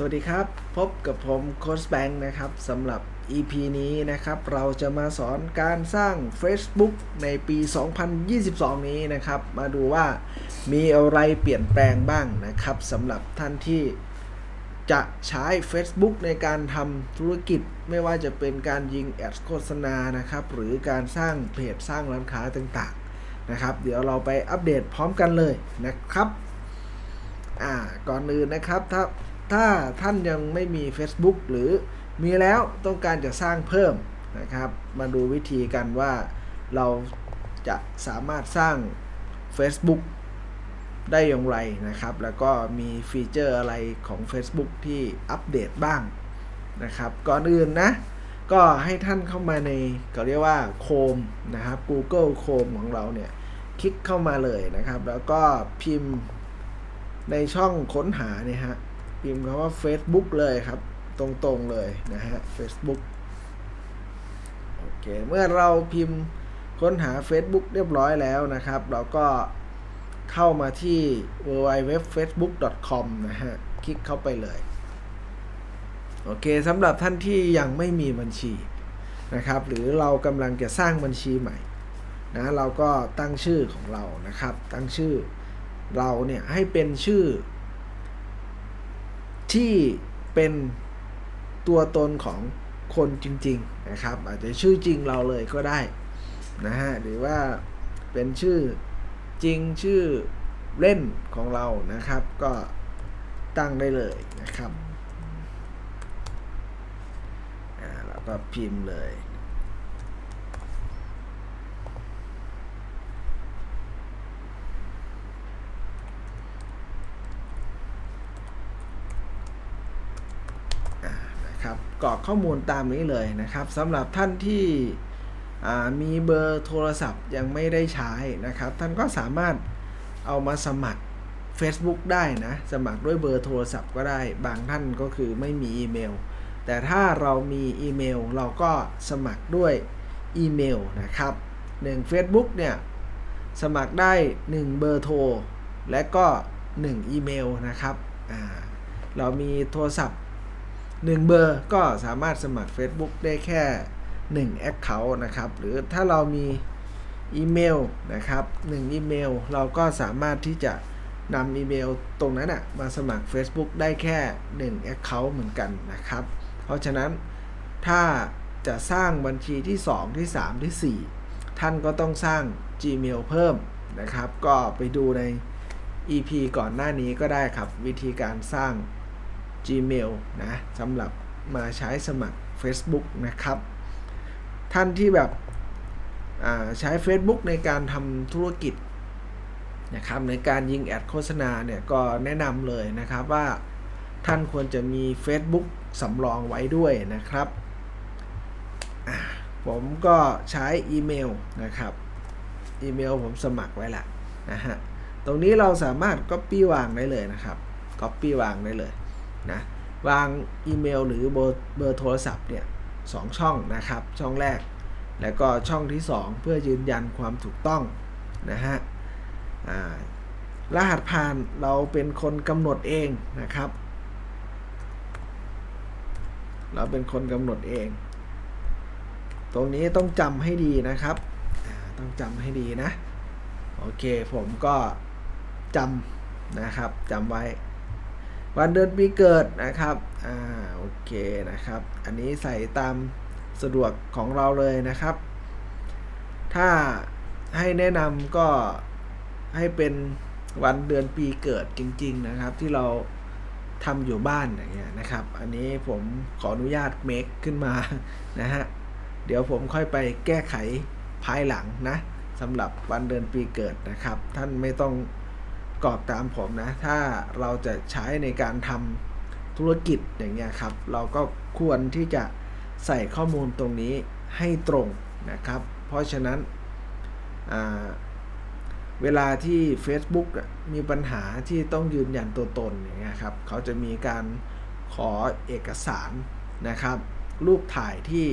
สวัสดีครับ พบกับผมโค้ชแบงค์นะครับสำหรับ EP นี้นะครับ เราจะมาสอนการสร้าง Facebook ในปี 2022 นี้นะครับ มาดูว่ามีอะไรเปลี่ยนแปลงบ้างนะครับสำหรับท่านที่จะใช้ Facebook ในการทำธุรกิจ ไม่ว่าจะเป็นการยิงแอดโฆษณานะครับ หรือการสร้างเพจสร้างร้านค้าต่างๆนะครับ เดี๋ยวเราไปอัปเดตพร้อมกันเลยนะครับ อ่าก่อนอื่นนะครับถ้า ถ้าท่านยังไม่มี Facebook หรือมีแล้วต้องการจะสร้างเพิ่มนะครับ มาดูวิธีกันว่าเราจะสามารถสร้าง Facebook ได้อย่างไรนะครับ แล้วก็มีฟีเจอร์อะไรของ Facebook ที่อัปเดตบ้างนะครับ ก่อนอื่นนะ ก็ให้ท่านเข้ามาในเขาเรียกว่า Chrome นะครับ Google Chrome ของเราเนี่ย คลิกเข้ามาเลยนะครับ แล้วก็พิมพ์ในช่องค้นหาเนี่ยฮะ พิมพ์คำว่า Facebook เลยครับ ตรงๆเลยนะฮะ Facebook โอเค เมื่อเราพิมพ์ค้นหา Facebook เรียบร้อยแล้วนะครับ เราก็เข้ามาที่ www.facebook.com นะฮะ คลิกเข้าไปเลย โอเคสำหรับท่านที่ยังไม่มีบัญชีนะครับ หรือเรากำลังจะสร้างบัญชีใหม่นะเราก็ตั้งชื่อของเรานะครับ ตั้งชื่อเราเนี่ยให้เป็นชื่อ ที่เป็นตัวตนของคนจริง ๆ นะครับ อาจจะชื่อจริงเราเลยก็ได้นะฮะหรือว่าเป็นชื่อจริงชื่อเล่นของเรานะครับ ก็ตั้งได้เลยนะครับอ่าแล้วก็พิมพ์เลย นะครับกรอกข้อมูลตามนี้เลยนะครับสำหรับท่านที่มีเบอร์โทรศัพท์ยังไม่ได้ใช้นะครับ ท่านก็สามารถเอามาสมัคร Facebook ได้นะ สมัครด้วยเบอร์โทรศัพท์ก็ได้ บางท่านก็คือไม่มีอีเมล แต่ถ้าเรามีอีเมลเราก็สมัครด้วยอีเมลนะครับ1 Facebook เนี่ย สมัครได้ 1 เบอร์โทร และก็ 1 อีเมลนะครับเรามีโทรศัพท์ 1 เบอร์ก็สามารถสมัคร Facebook ได้แค่ 1 Account นะครับ หรือถ้าเรามีอีเมลนะครับ1อีเมลเราก็สามารถที่จะนำอีเมลตรงนั้นนะมาสมัคร Facebook ได้แค่ 1 Account เหมือนกันนะครับ เพราะฉะนั้นถ้าจะสร้างบัญชีที่ 2 ที่ 3 ที่ 4 ท่านก็ต้องสร้าง Gmail เพิ่มนะครับ ก็ไปดูใน EP ก่อนหน้านี้ก็ได้ครับ วิธีการสร้าง Gmail นะสำหรับมาใช้สมัคร Facebook นะครับ ท่านที่แบบใช้ Facebook ในการทำธุรกิจนะครับในการยิงแอดโฆษณาเนี่ยก็แนะนำเลยนะครับว่าท่านควรจะมี Facebook สำรองไว้ด้วยนะครับ ผมก็ใช้อีเมลนะครับ อีเมลผมสมัครไว้ละนะฮะ ตรงนี้เราสามารถ Copy วางได้เลยนะครับ Copy วางได้เลย นะวางอีเมลหรือเบอร์เบอร์โทรศัพท์เนี่ยสองช่องนะครับ ช่องแรก แล้วก็ช่องที่ 2 เพื่อยืนยันความถูกต้องนะฮะรหัสผ่านเราเป็นคนกำหนดเองนะครับ เราเป็นคนกำหนดเอง ตรงนี้ต้องจำให้ดีนะครับ ต้องจำให้ดีนะ โอเคผมก็จำนะครับจำไว้ วันเดือนปีเกิดนะครับ อ่า โอเคนะครับ อันนี้ใส่ตามสะดวกของเราเลยนะครับ ถ้าให้แนะนำก็ให้เป็นวันเดือนปีเกิดจริง ๆ นะครับ ที่เราทำอยู่บ้านอย่างเงี้ยนะครับ อันนี้ผมขออนุญาตเมคขึ้นมานะฮะ เดี๋ยวผมค่อยไปแก้ไขภายหลังนะสำหรับวันเดือนปีเกิดนะครับ ท่านไม่ต้อง กรอกตามผมนะ ถ้าเราจะใช้ในการทำธุรกิจอย่างเงี้ยครับ เราก็ควรที่จะใส่ข้อมูลตรงนี้ให้ตรงนะครับ เพราะฉะนั้นเวลาที่ Facebook มีปัญหาที่ต้องยืนยันตัวตนอย่างเงี้ยครับ เขาจะมีการขอเอกสารนะครับ รูปถ่ายที่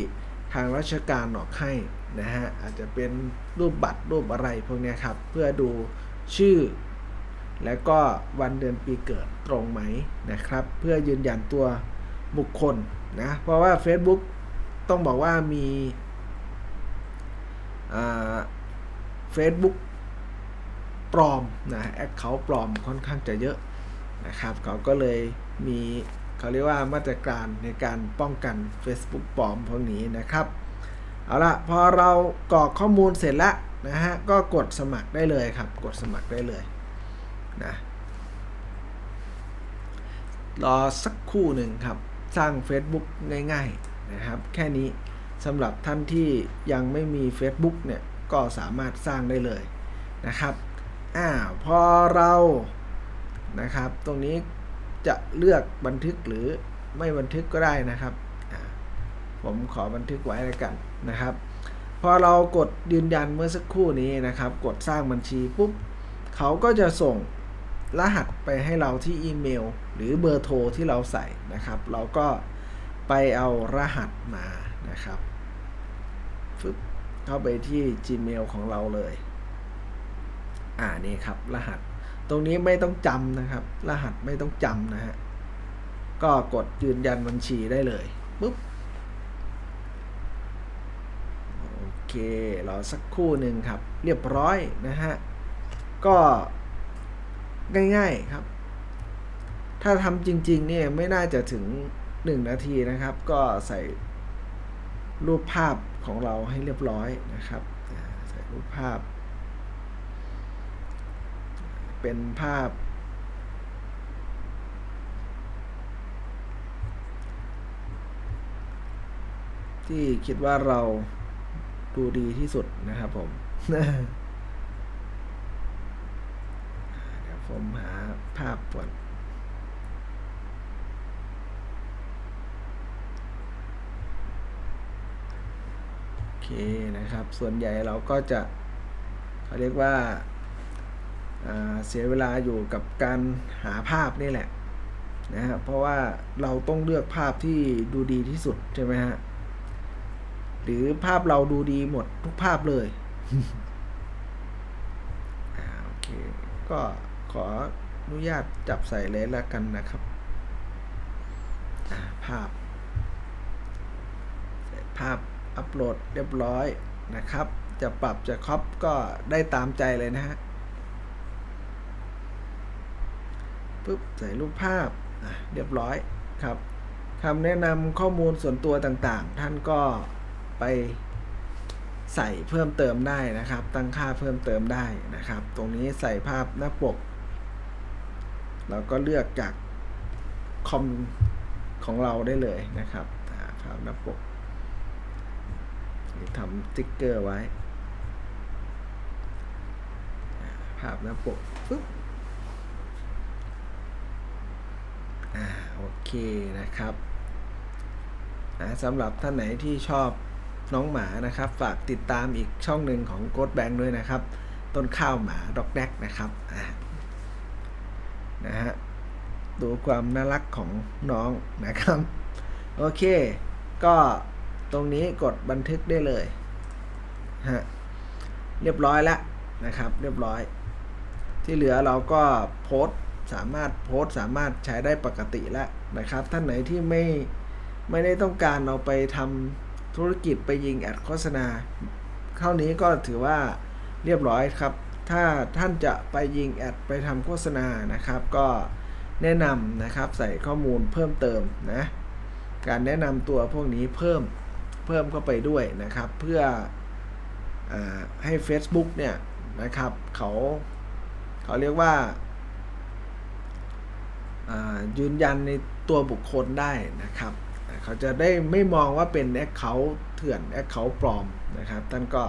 ทางราชการออกให้นะฮะอาจจะเป็นรูปบัตรรูปอะไรพวกนี้ครับ เพื่อดูชื่อ แล้วก็วันเดือนปีเกิดตรงไหมนะครับ เพื่อยืนยันตัวบุคคลนะเพราะว่า Facebook ต้องบอกว่ามีเฟซบุ๊กปลอมนะแอคเคาท์ปลอมค่อนข้างจะเยอะนะครับเขาก็เลยมีเขาเรียกว่ามาตรการในการป้องกัน Facebook ปลอมพวกนี้นะครับเอาละพอเรากรอกข้อมูลเสร็จแล้วนะฮะก็กดสมัครได้เลยครับ กดสมัครได้เลย นะรอสักคู่หนึ่งครับ สร้าง Facebook ง่ายๆนะครับ แค่นี้สำหรับท่านที่ยังไม่มี Facebook เนี่ย ก็สามารถสร้างได้เลยนะครับอ่าพอเรานะครับ ตรงนี้จะเลือกบันทึกหรือไม่บันทึกก็ได้นะครับ ผมขอบันทึกไว้แล้วกันนะครับ พอเรากดยืนยันเมื่อสักครู่นี้นะครับ กดสร้างบัญชีปุ๊บเขาก็จะส่ง รหัสไปให้เราที่อีเมล หรือเบอร์โทรที่เราใส่นะครับ เราก็ไปเอารหัสมานะครับฟึบเข้าไปที่ Gmail ของเราเลย อ่านี่ครับ รหัส ตรงนี้ไม่ต้องจำนะครับ รหัสไม่ต้องจำนะฮะ ก็กดยืนยันบัญชีได้เลยปุ๊บโอเครอสักครู่หนึ่งครับ เรียบร้อยนะฮะ ก็ ง่าย ๆครับ ถ้าทำจริง ๆ เนี่ยไม่น่าจะถึง 1 นาทีนะครับ ก็ใส่รูปภาพของเราให้เรียบร้อยนะครับ ใส่รูปภาพ เป็นภาพ ที่คิดว่าเราดูดีที่สุดนะครับผม เดี๋ยว ผมหาภาพก่อนโอเคนะครับ ส่วนใหญ่เราก็จะเขาเรียกว่าาเสียเวลาอยู่กับการหาภาพนี่แหละนะครับเพราะว่าเราต้องเลือกภาพที่ดูดีที่สุดใช่ไหมฮะหรือภาพเราดูดีหมดทุกภาพเลยโอเคก็ ขออนุญาตจับใส่เลยแล้วกันนะครับ ภาพ ภาพอัปโหลดเรียบร้อยนะครับ จะปรับจะครอปก็ได้ตามใจเลยนะฮะปุ๊บใส่รูปภาพอะเรียบร้อยครับคำแนะนำข้อมูลส่วนตัวต่างๆ ท่านก็ไปใส่เพิ่มเติมได้นะครับ ตั้งค่าเพิ่มเติมได้นะครับ ตรงนี้ใส่ภาพหน้าปก เราก็เลือกจากคอมของเราได้เลยนะครับภาพหน้าปกนี่ทำสติ๊กเกอร์ไว้ ภาพหน้าปกปึ๊บอ่าโอเคนะครับอ่าสำหรับท่านไหนที่ชอบน้องหมานะครับ ฝากติดตามอีกช่องหนึ่งของโกดแบงค์ด้วยนะครับ ต้นข้าวหมาดอกแดกนะครับอ่า นะฮะดูความน่ารักของน้องนะครับ โอเค ก็ตรงนี้กดบันทึกได้เลยฮะเรียบร้อยแล้วนะครับ เรียบร้อย ที่เหลือเราก็โพสสามารถโพสสามารถใช้ได้ปกติแล้วนะครับ ท่านไหนที่ไม่ไม่ได้ต้องการเอาไปทำธุรกิจไปยิงแอดโฆษณาเท่านี้ก็ถือว่าเรียบร้อยครับ ถ้าท่านจะไปยิงแอดไปทำโฆษณานะครับ ก็แนะนำนะครับใส่ข้อมูลเพิ่มเติมนะการแนะนำตัวพวกนี้เพิ่มเพิ่มเข้าไปด้วยนะครับ เพื่ออให้ Facebook เนี่ยนะครับเขาเขาเรียกว่าายืนยันในตัวบุคคลได้นะครับ เขาจะได้ไม่มองว่าเป็นแอคเคาท์เถื่อนแอคเคาท์ปลอมนะครับ ท่านก็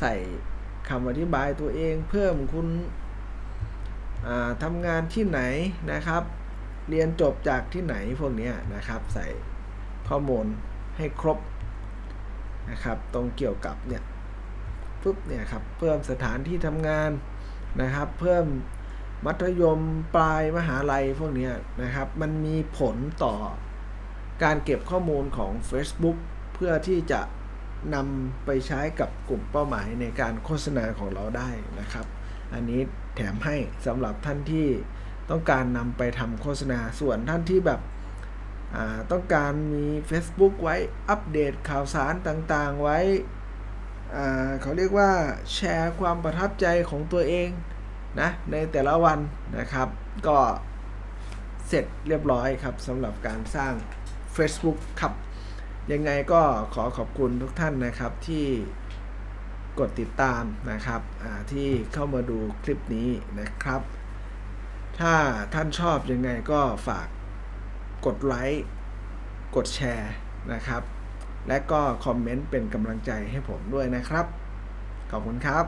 ใส่ คำอธิบายตัวเองเพิ่มคุณทำงานที่ไหนนะครับ เรียนจบจากที่ไหนพวกนี้นะครับใส่ข้อมูลให้ครบนะครับตรงเกี่ยวกับเนี่ยปุ๊บเนี่ยครับเพิ่มสถานที่ทำงานนะครับ เพิ่มมัธยมปลายมหาลัยพวกนี้นะครับ มันมีผลต่อการเก็บข้อมูลของ Facebook เพื่อที่จะ นำไปใช้กับกลุ่มเป้าหมายในการโฆษณาของเราได้นะครับ อันนี้แถมให้สำหรับท่านที่ต้องการนำไปทำโฆษณาส่วนท่านที่แบบต้องการมี Facebook ไว้อัปเดตข่าวสารต่างๆ ไว้เขาเรียกว่าแชร์ความประทับใจของตัวเองนะในแต่ละวันนะครับ ก็เสร็จเรียบร้อยครับสำหรับการสร้าง Facebook ครับ ยังไงก็ขอขอบคุณทุกท่านนะครับที่กดติดตามนะครับที่เข้ามาดูคลิปนี้นะครับ ถ้าท่านชอบยังไงก็ฝากกดไลค์กดแชร์นะครับ และก็คอมเมนต์เป็นกำลังใจให้ผมด้วยนะครับ ขอบคุณครับ